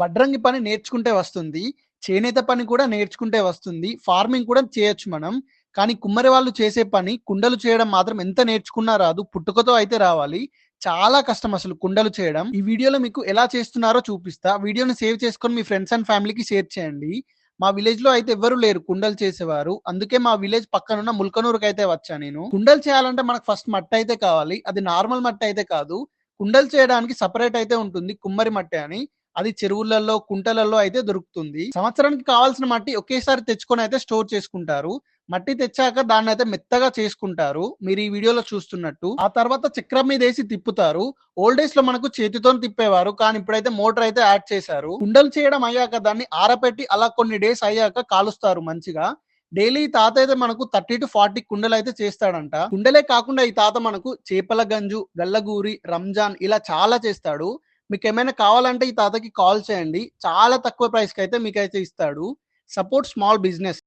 వడ్రంగి పని నేర్చుకుంటే వస్తుంది చేనేత పని కూడా నేర్చుకుంటే వస్తుంది ఫార్మింగ్ కూడా చేయొచ్చు మనం. కానీ కుమ్మరి వాళ్ళు చేసే పని కుండలు చేయడం మాత్రం ఎంత నేర్చుకున్నా రాదు పుట్టుకతో అయితే రావాలి. చాలా కష్టం అసలు కుండలు చేయడం. ఈ వీడియోలో మీకు ఎలా చేస్తున్నారో చూపిస్తా. వీడియోని సేవ్ చేసుకొని మీ ఫ్రెండ్స్ అండ్ ఫ్యామిలీకి షేర్ చేయండి. మా విలేజ్లో అయితే ఎవ్వరు లేరు కుండలు చేసేవారు. అందుకే మా విలేజ్ పక్కన ఉన్న ముల్కనూరుకి అయితే వచ్చా నేను. కుండలు చేయాలంటే మనకు ఫస్ట్ మట్టి అయితే కావాలి. అది నార్మల్ మట్టి అయితే కాదు. కుండలు చేయడానికి సపరేట్ అయితే ఉంటుంది కుమ్మరి మట్టి అని. అది చెరువులలో కుంటలలో అయితే దొరుకుతుంది. సంవత్సరానికి కావాల్సిన మట్టి ఒకేసారి తెచ్చుకొని అయితే స్టోర్ చేసుకుంటారు. మట్టి తెచ్చాక దాన్ని అయితే మెత్తగా చేసుకుంటారు. మీరు ఈ వీడియోలో చూస్తున్నట్టు. ఆ తర్వాత చక్రం మీద వేసి తిప్పుతారు. ఓల్డ్ ఏజ్లో మనకు చేతితో తిప్పేవారు కానీ ఇప్పుడైతే మోటార్ అయితే యాడ్ చేశారు. కుండలు చేయడం అయ్యాక దాన్ని ఆరపెట్టి అలా కొన్ని డేస్ అయ్యాక కాలుస్తారు మంచిగా. డైలీ ఈ తాత అయితే మనకు థర్టీ టు ఫార్టీ కుండలు అయితే చేస్తాడంట. కుండలే కాకుండా ఈ తాత మనకు చేపల గంజు గల్లగూరి రంజాన్ ఇలా చాలా చేస్తాడు. మీకు ఏమైనా కావాలంటే ఈ తాతకి కాల్ చేయండి. చాలా తక్కువ ప్రైస్కి అయితే మీకైతే ఇస్తాడు. Support small business.